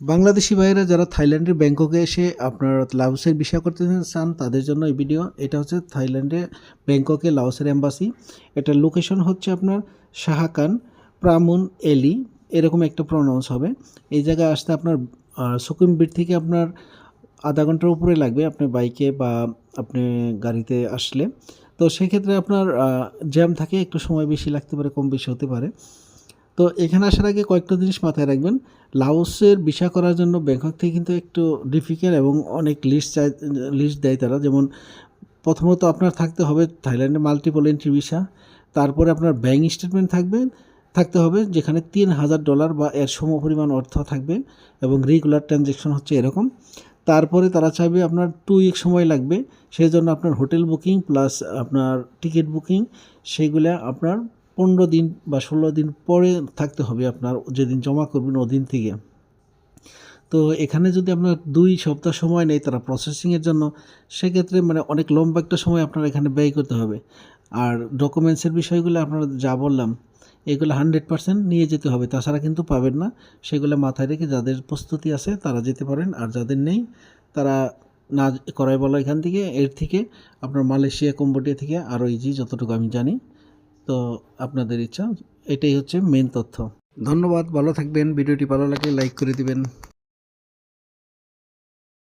বাংলাদেশি ভাইয়েরা যারা থাইল্যান্ডের ব্যাংককে এসে আপনার লাওসের বিষয় করতে চান, তাদের জন্য এই ভিডিও। এটা হচ্ছে থাইল্যান্ডে ব্যাংককে লাওসের এম্বাসি। এটার লোকেশন হচ্ছে আপনার শাহাকান প্রামুন এলি। এরকম একটা প্রনাউন্স হবে। এই জায়গায় আসতে আপনার সুকুম বিট থেকে আপনার আধা ঘণ্টার উপরে লাগবে আপনি বাইকে বা আপনি গাড়িতে আসলে। তো সেক্ষেত্রে আপনার জ্যাম থাকে, একটু সময় বেশি লাগতে পারে, কম বেশি হতে পারে। তো এখানে আসার আগে কয়েকটা জিনিস মাথায় রাখবেন। লাউসের ভিসা করার জন্য ব্যাংকক থেকে কিন্তু একটু ডিফিকাল্ট এবং অনেক লিস্ট চাই লিস্ট দেয় তারা। যেমন প্রথমত আপনার থাকতে হবে থাইল্যান্ডে মাল্টিপল এন্ট্রি ভিসা তারপরে আপনার ব্যাংক স্টেটমেন্ট থাকবে, থাকতে হবে যেখানে তিন হাজার ডলার বা এর সম পরিমাণ অর্থ থাকবে এবং রেগুলার ট্রানজ্যাকশন হচ্ছে এরকম। তারপরে তারা চাইবে আপনার টু উইক সময় লাগবে সেই জন্য আপনার হোটেল বুকিং প্লাস আপনার টিকিট বুকিং সেগুলো আপনার পনেরো দিন বা ষোলো দিন পরে থাকতে হবে আপনার, যেদিন জমা করবেন ওদিন থেকে। তো এখানে যদি আপনার দুই সপ্তাহ সময় নেই তারা প্রসেসিংয়ের জন্য, সেক্ষেত্রে মানে অনেক লম্বা একটা সময় আপনার এখানে ব্যয় করতে হবে। আর ডকুমেন্টসের বিষয়গুলো আপনারা যা বললাম, এগুলো হান্ড্রেড পার্সেন্ট নিয়ে যেতে হবে। তাছাড়া কিন্তু পাবেন না। সেগুলো মাথায় রেখে যাদের প্রস্তুতি আছে তারা যেতে পারেন। আর যাদের নেই, তারা না করাই বলো এখান থেকে। এর থেকে আপনার মালয়েশিয়া কম্বোডিয়া থেকে আরও ইজি যতটুকু আমি জানি তো আপনাদের ইচ্ছা, এটাই হচ্ছে মেন তথ্য। ধন্যবাদ, ভালো থাকবেন। ভিডিওটি ভালো লাগে লাইক করে দিবেন।